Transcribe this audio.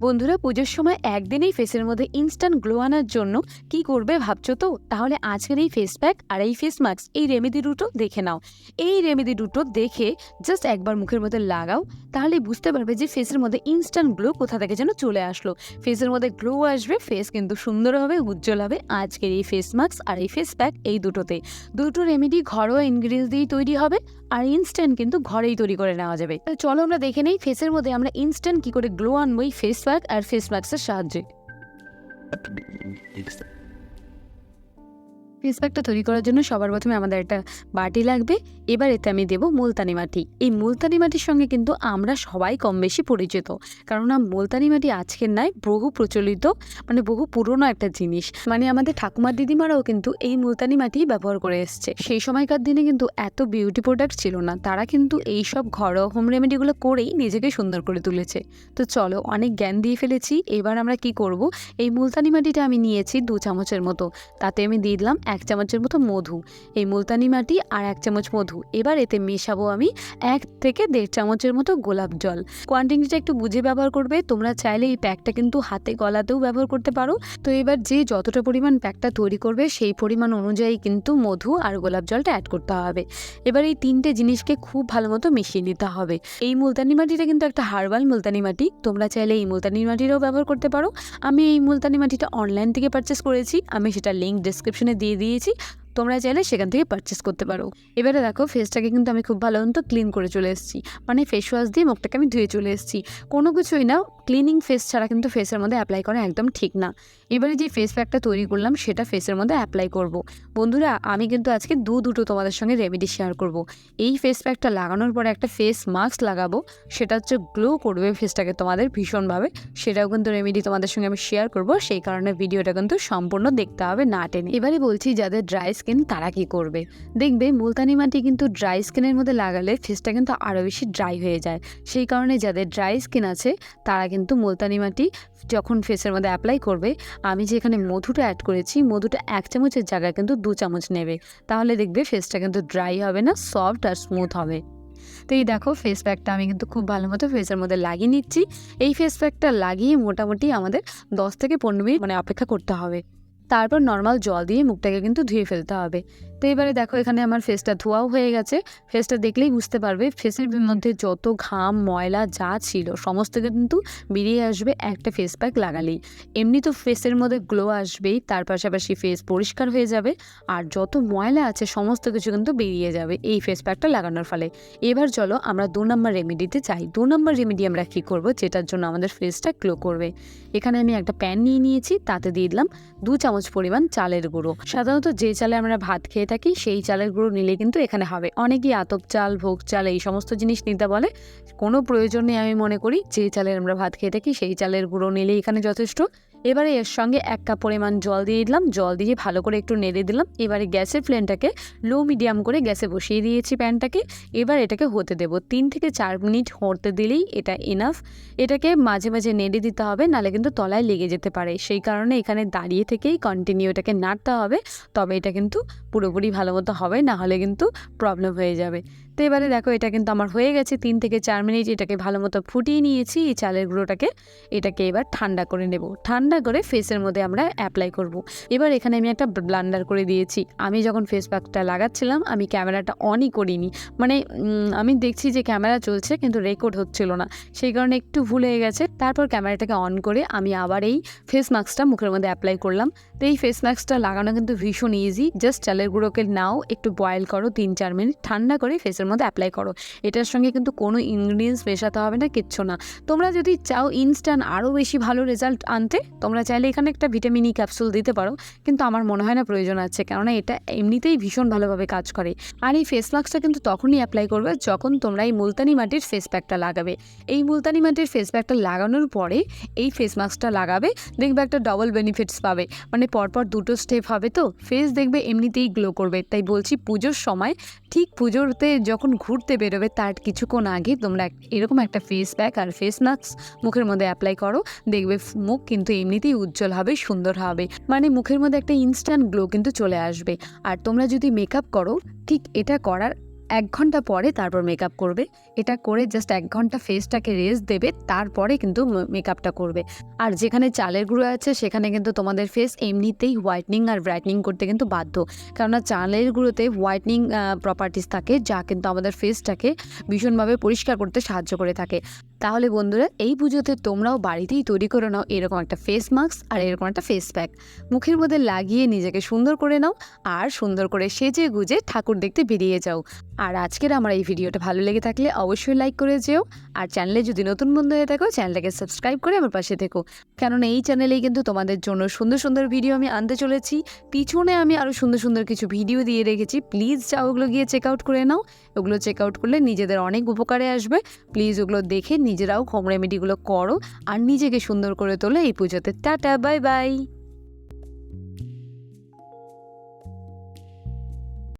বন্ধুরা, পুজোর সময় একদিনেই ফেসের মধ্যে ইনস্ট্যান্ট গ্লো আনার জন্য কি করবে ভাবছ তো? তাহলে আজকের এই ফেস প্যাক আর এই ফেস মাস্ক এই রেমেডি দুটো দেখে নাও। এই রেমেডি দুটো দেখে জাস্ট একবার মুখের মধ্যে লাগাও, তাহলে বুঝতে পারবে যে ফেসের মধ্যে ইনস্ট্যান্ট গ্লো কোথা থেকে যেন চলে আসলো। ফেসের মধ্যে গ্লো আসবে ফেস কিন্তু সুন্দর হবে, উজ্জ্বল হবে আজকের এই ফেস মাস্ক আর এই ফেস প্যাক এই দুটোতে। দুটো রেমেডি ঘরোয়া ইনগ্রিডিয়েন্টস দিয়েই তৈরি হবে আর ইনস্ট্যান্ট কিন্তু ঘরেই তৈরি করে নেওয়া যাবে। চলো আমরা দেখে নেই ফেসের মধ্যে আমরা ইনস্ট্যান্ট কি করে গ্লো আনব এই ফেস প্যাক আর ফেস মাস্কের সাহায্যে ফেস প্যাকটা তৈরি করার জন্য সবার প্রথমে আমাদের একটা বাটি লাগবে। এবার এতে আমি দেবো মুলতানি মাটি। এই মুলতানি মাটির সঙ্গে কিন্তু আমরা সবাই কম বেশি পরিচিত। কেননা মুলতানি মাটি আজকের নয় বহু প্রচলিত মানে বহু পুরনো একটা জিনিস। মানে আমাদের ঠাকুমার দিদিমারাও কিন্তু এই মুলতানি মাটি ব্যবহার করে এসছে। সেই সময়কার দিনে কিন্তু এত বিউটি প্রোডাক্ট ছিল না। তারা কিন্তু এই সব ঘরোয়া হোম রেমেডিগুলো করেই নিজেকে সুন্দর করে তুলেছে। তো চলো অনেক জ্ঞান দিয়ে ফেলেছি। এবার আমরা কি করব? এই মুলতানি মাটিটা আমি নিয়েছি দু চামচের মতো। তাতে আমি দিয়ে দিলাম এক চামচের মতো মধু, এই মুলতানি মাটি আর এক চামচ মধু। এবার এতে মেশাবো আমি এক থেকে দেড় চামচের মতো গোলাপ জল। কোয়ান্টিটিটা একটু বুঝে ব্যবহার করবে, তোমরা চাইলে এই প্যাকটা কিন্তু হাতে গলাতেও ব্যবহার করতে পারো। তো এবার যে যতটা পরিমাণ প্যাকটা তৈরি করবে, সেই পরিমাণ অনুযায়ী কিন্তু মধু আর গোলাপ জলটা অ্যাড করতে হবে। এবার এই তিনটে জিনিসকে খুব ভালো মতো মিশিয়ে নিতে হবে। এই মুলতানি মাটিটা কিন্তু একটা হার্বাল মুলতানি মাটি, তোমরা চাইলে এই মুলতানি মাটিরও ব্যবহার করতে পারো। আমি এই মুলতানি মাটিটা অনলাইন থেকে পারচেস করেছি, আমি সেটা লিঙ্ক ডিসক্রিপশনে দিয়ে দিয়েছি তোমরা চাইলে সেখান থেকে পারচেস করতে পারো। এবারে দেখো ফেসটাকে কিন্তু আমি খুব ভালো মতো ক্লিন করে চলে এসেছি। মানে ফেস ওয়াশ দিয়ে মুখটাকে আমি ধুয়ে চলে এসেছি। কোনো কিছুই না ক্লিনিং ফেস ছাড়া কিন্তু ফেসের মধ্যে অ্যাপ্লাই করা একদম ঠিক না। এবারে যে ফেস প্যাকটা তৈরি করলাম, সেটা ফেসের মধ্যে অ্যাপ্লাই করব। বন্ধুরা, আমি কিন্তু আজকে দু দুটো তোমাদের সঙ্গে রেমেডি শেয়ার করব। এই ফেস প্যাকটা লাগানোর পরে একটা ফেস মাস্ক লাগাবো, সেটা হচ্ছে গ্লো করবে ফেসটাকে তোমাদের ভীষণভাবে। সেটাও কিন্তু রেমেডি তোমাদের সঙ্গে আমি শেয়ার করব, সেই কারণে ভিডিওটা কিন্তু সম্পূর্ণ দেখতে হবে না টেনে। এবারে বলছি, যাদের ড্রাই স্কিন তারা কি করবে? দেখবে মুলতানি মাটি কিন্তু ড্রাই স্কিনের মধ্যে লাগালে ফেসটা কিন্তু আরও বেশি ড্রাই হয়ে যায়। সেই কারণে যাদের ড্রাই স্কিন আছে, তারা কিন্তু মুলতানি মাটি যখন ফেসের মধ্যে অ্যাপ্লাই করবে, আমি যে এখানে মধুটা অ্যাড করেছি, মধুটা এক চামচের জায়গায় কিন্তু দু চামচ নেবে। তাহলে দেখবে ফেসটা কিন্তু ড্রাই হবে না সফট আর স্মুথ হবে। তো এই দেখো ফেস প্যাকটা আমি কিন্তু খুব ভালো মতো ফেসের মধ্যে লাগিয়ে নিচ্ছি। এই ফেস প্যাকটা লাগিয়ে মোটামুটি আমাদের দশ থেকে পনেরো মিনিট মানে অপেক্ষা করতে হবে। তারপর নর্মাল জল দিয়ে মুখটাকে কিন্তু ধুয়ে ফেলতে হবে। তো এবারে দেখো এখানে আমার ফেসটা ধোয়াও হয়ে গেছে। ফেসটা দেখলেই বুঝতে পারবে ফেসের মধ্যে যত ঘাম, ময়লা যা ছিল, সমস্ত কিন্তু বেরিয়ে আসবে একটা ফেস প্যাক লাগালেই। এমনি তো ফেসের মধ্যে গ্লো আসবেই, তার পাশাপাশি ফেস পরিষ্কার হয়ে যাবে আর যত ময়লা আছে, সমস্ত কিছু কিন্তু বেরিয়ে যাবে এই ফেস প্যাকটা লাগানোর ফলে। এবার চলো আমরা দু নম্বর রেমেডিতে চাই দু নম্বর রেমেডি আমরা কী করব? যেটার জন্য আমাদের ফেসটা গ্লো করবে। এখানে আমি একটা প্যান নিয়ে নিয়েছি, তাতে দিয়ে দিলাম দু চামচ পরিমাণ চালের গুঁড়ো। সাধারণত যে চালে আমরা ভাত খেয়ে থাকি, সেই চালের গুঁড়ো নিলে কিন্তু এখানে হবে। অনেকেই আতপ চাল, ভোগ চাল এই সমস্ত জিনিস নিতে বলে। কোনো প্রয়োজন নেই আমি মনে করি, যে চালের আমরা ভাত খেয়ে থাকি, সেই চালের গুঁড়ো নিলে এখানে যথেষ্ট। এবারে এর সঙ্গে এক কাপ পরিমাণ জল দিয়ে দিলাম। জল দিয়ে ভালো করে একটু নেড়ে দিলাম। এবারে গ্যাসের ফ্লেমটাকে লো মিডিয়াম করে গ্যাসে বসিয়ে দিয়েছি প্যানটাকে। এবার এটাকে হতে দেবো। তিন থেকে চার মিনিট হতে দিলেই এটা এনাফ এটাকে মাঝে মাঝে নেড়ে দিতে হবে নাহলে কিন্তু তলায় লেগে যেতে পারে। সেই কারণে এখানে দাঁড়িয়ে থেকেই কন্টিনিউ এটাকে নাড়তে হবে। তবে এটা কিন্তু পুরোপুরি ভালো মতো হবে না হলে কিন্তু প্রবলেম হয়ে যাবে। তো এবারে দেখো, এটা কিন্তু আমার হয়ে গেছে। তিন থেকে চার মিনিট এটাকে ভালো মতো ফুটিয়ে নিয়েছি। এই চালের গুঁড়োটাকে এটাকে এবার ঠান্ডা করে নেব। ঠান্ডা করে ফেসের মধ্যে আমরা অ্যাপ্লাই করব। এবার এখানে আমি একটা ব্লান্ডার করে দিয়েছি। আমি যখন ফেস প্যাকটা লাগাচ্ছিলাম, আমি ক্যামেরাটা অনই করিনি। মানে আমি দেখছি যে ক্যামেরা চলছে, কিন্তু রেকর্ড হচ্ছিল না। সেই কারণে একটু ভুল হয়ে গেছে। তারপর ক্যামেরাটাকে অন করে আমি আবার এই ফেস মাস্কটা মুখের মধ্যে অ্যাপ্লাই করলাম। তো এই ফেস মাস্কটা লাগানো কিন্তু ভীষণ ইজি জাস্ট চালের গুঁড়োকে নাও, একটু বয়েল করো তিন চার মিনিট। ঠান্ডা করে ফেসের মধ্যে অ্যাপ্লাই করো। এটার সঙ্গে কিন্তু কোনো ইনগ্রিডিয়েন্টস মেশাতে হবে না, কিচ্ছু না। তোমরা যদি চাও ইনস্ট্যান্ট আরও বেশি ভালো রেজাল্ট আনতে, তোমরা চাইলে এখানে একটা ভিটামিন ই ক্যাপসুল দিতে পারো। কিন্তু আমার মনে হয় না প্রয়োজন আছে, কেননা এটা এমনিতেই ভীষণ ভালোভাবে কাজ করে। আর এই ফেস মাস্কটা কিন্তু তখনই অ্যাপ্লাই করবে যখন তোমরা এই মুলতানি মাটির ফেস প্যাকটা লাগাবে। এই মুলতানি মাটির ফেস প্যাকটা লাগানোর পরে এই ফেস মাস্কটা লাগাবে, দেখবে একটা ডবল বেনিফিটস পাবে। মানে পরপর দুটো স্টেপ হবে তো ফেস দেখবে এমনিতেই গ্লো করবে। তাই বলছি পুজোর সময় ঠিক পুজোতে যখন ঘুরতে বেরোবে তার কিছুক্ষণ আগে তোমরা এরকম একটা ফেস প্যাক আর ফেস মাস্ক মুখের মধ্যে অ্যাপ্লাই করো। দেখবে মুখ কিন্তু এমনিতেই উজ্জ্বল হবে, সুন্দর হবে। মানে মুখের মধ্যে একটা ইনস্ট্যান্ট গ্লো কিন্তু চলে আসবে। আর তোমরা যদি মেকআপ করো, ঠিক এটা করার এক ঘণ্টা পরে তারপর মেকআপ করবে। এটা করে জাস্ট এক ঘণ্টা ফেসটাকে রেস্ট দেবে, তারপরে কিন্তু মেকআপটা করবে। আর যেখানে চালের গুঁড়ো আছে, সেখানে কিন্তু তোমাদের ফেস এমনিতেই হোয়াইটনিং আর ব্রাইটনিং করতে কিন্তু বাধ্য। কেননা চালের গুঁড়োতে হোয়াইটনিং প্রপার্টিস থাকে, যা কিন্তু আমাদের ফেসটাকে ভীষণভাবে পরিষ্কার করতে সাহায্য করে থাকে। তাহলে বন্ধুরা, এই পুজোতে তোমরাও বাড়িতেই তৈরি করে নাও এরকম একটা ফেস মাস্ক আর এরকম একটা ফেস প্যাক মুখের মধ্যে লাগিয়ে নিজেকে সুন্দর করে নাও, আর সুন্দর করে সেজে গুজে ঠাকুর দেখতে বেরিয়ে যাও। আর আজকের আমার এই ভিডিওটা ভালো লেগে থাকলে অবশ্যই লাইক করে যেও। আর চ্যানেলে যদি নতুন বন্ধু হয়ে থাকো চ্যানেলটাকে সাবস্ক্রাইব করে আমার পাশে থেকো। কেননা এই চ্যানেলেই কিন্তু তোমাদের জন্য সুন্দর সুন্দর ভিডিও আমি আনতে চলেছি। পিছনে আমি আরও সুন্দর সুন্দর কিছু ভিডিও দিয়ে রেখেছি। প্লিজ যাও ওগুলো গিয়ে চেক আউট করে নাও। ওগুলো চেক আউট করলে নিজেদের অনেক উপকারে আসবে। প্লিজ ওগুলো দেখে নিজেরাও হোম রেমেডিগুলো করো। আর নিজেকে সুন্দর করে তোলো। এই পুজোতে টাটা বাই বাই